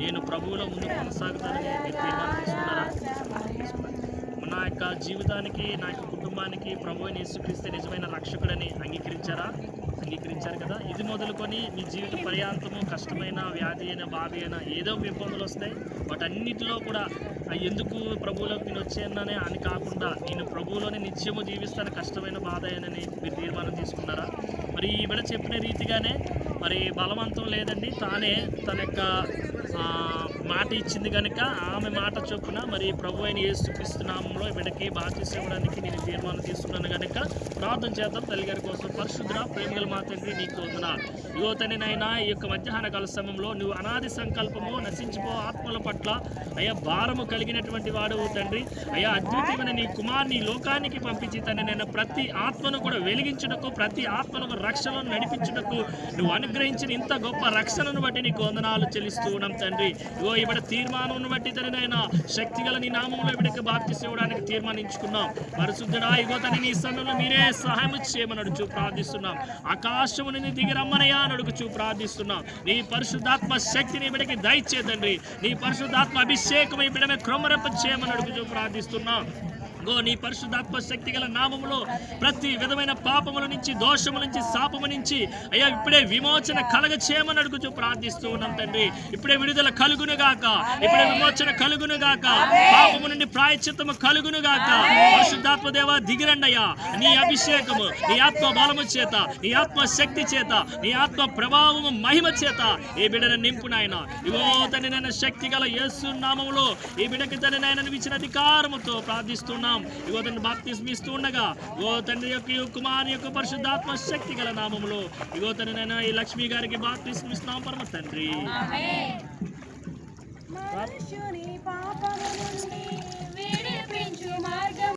నేను ప్రభువులో ముందు కొనసాగుతానని మీరు తీర్మానం తీసుకున్నారా నా యొక్క జీవితానికి నా యొక్క కుటుంబానికి ప్రభు యేసుక్రీస్తే నిజమైన రక్షకుడని అంగీకరించారా? అంగీకరించారు కదా. ఇది మొదలుకొని మీ జీవిత పర్యాంతము కష్టమైన వ్యాధి అయినా బాధ అయినా ఏదో ఇబ్బందులు వస్తాయి. వాటన్నిటిలో కూడా ఎందుకు ప్రభువులోకి నేను వచ్చానని అని కాకుండా నేను ప్రభువులోనే నిత్యము జీవిస్తాను కష్టమైన బాధ అయినని మీరు తీర్మానం తీసుకున్నారా? మరి ఈ విడ చెప్పిన రీతిగానే మరి బలవంతం లేదండి. తానే తన యొక్క మాట ఇచ్చింది కనుక ఆమె మాట చొప్పున మరి ప్రభు అయిన ఏసుక్రీస్తునామంలో బిడ్డకి బాధ్యత ఇవ్వడానికి నేను తీర్మానం తీసుకున్నాను కనుక ప్రార్థన చేద్దాం. తల్లిగారి కోసం పరిశుద్ధ ప్రేమిగల మా తండ్రి నీకు వందన యువతని నైనా ఈ యొక్క మధ్యాహ్న కాల సమయంలో నువ్వు అనాది సంకల్పము నశించిపో ఆత్మల పట్ల అయ్యా భారము కలిగినటువంటి వాడు తండ్రి. అయ్యా అద్వితీయమైన నీ కుమార్ని లోకానికి పంపించి తండ్రి నేను ప్రతి ఆత్మను కూడా వెలిగించుటకు ప్రతి ఆత్మలకు రక్షణను నడిపించుటకు నువ్వు అనుగ్రహించిన ఇంత గొప్ప రక్షణను బట్టి నీకు వందనాలు చెల్లిస్తూ ఉన్నాం తండ్రి. ఇగో ఇవిడ తీర్మానం బట్టి తండ్రి శక్తి గల నీ నామంలో ఇవిడకి బాప్తి ఇవ్వడానికి తీర్మానించుకున్నాం. పరిశుద్ధుడా ఇగో తని నీ సన్నులు మీరే సహాయం చేయమని అడుచు ప్రార్థిస్తున్నాం. ఆకాశము నుండి దిగిరమ్మనయా అని అడుగుచూ ప్రార్థిస్తున్నాం. నీ పరిశుద్ధాత్మ శక్తిని బిడకి దయచేదండి నీ పరిశుద్ధాత్మ అభిషేకం ఇవిడమే బిడమే చేయమని అడుగుచూ ప్రార్థిస్తున్నాం. గో నీ పరిశుద్ధాత్మ శక్తి గల నామములో ప్రతి విధమైన పాపముల నుంచి దోషముల నుంచి శాపము నుంచి అయ్యా ఇప్పుడే విమోచన కలగ చేయమని అడుగుచు ప్రార్థిస్తూ ఉన్నాం తండ్రి. ఇప్పుడే విడుదల కలుగును గాక. ఇప్పుడే విమోచన కలుగును గాక. పాపము నుండి ప్రాయచిత్తము కలుగును గాక. పరిశుద్ధాత్మ దేవ దిగిరండయ్యా నీ అభిషేకము నీ ఆత్మ బలము చేత నీ ఆత్మ శక్తి చేత నీ ఆత్మ ప్రభావము మహిమ చేత ఈ బిడ్డను నింపు నాయన. ఇవో తన శక్తి గల యేసు నామములో ఈ బిడ్డకి తండ్రి నాయన ఇచ్చిన అధికారముతో ప్రార్థిస్తున్నాం. ఇగో తండ్రి బాప్తిస్మి ఇస్తూ ఉండగా ఇగో తండ్రి యొక్క ఈ యొక్క పరిశుద్ధాత్మ శక్తి గల నామములో ఇగో తండ్రి నేను ఈ లక్ష్మి గారికి బాప్తిస్మి ఇస్తున్నాం. పరమ తండ్రి. పాపము నుండి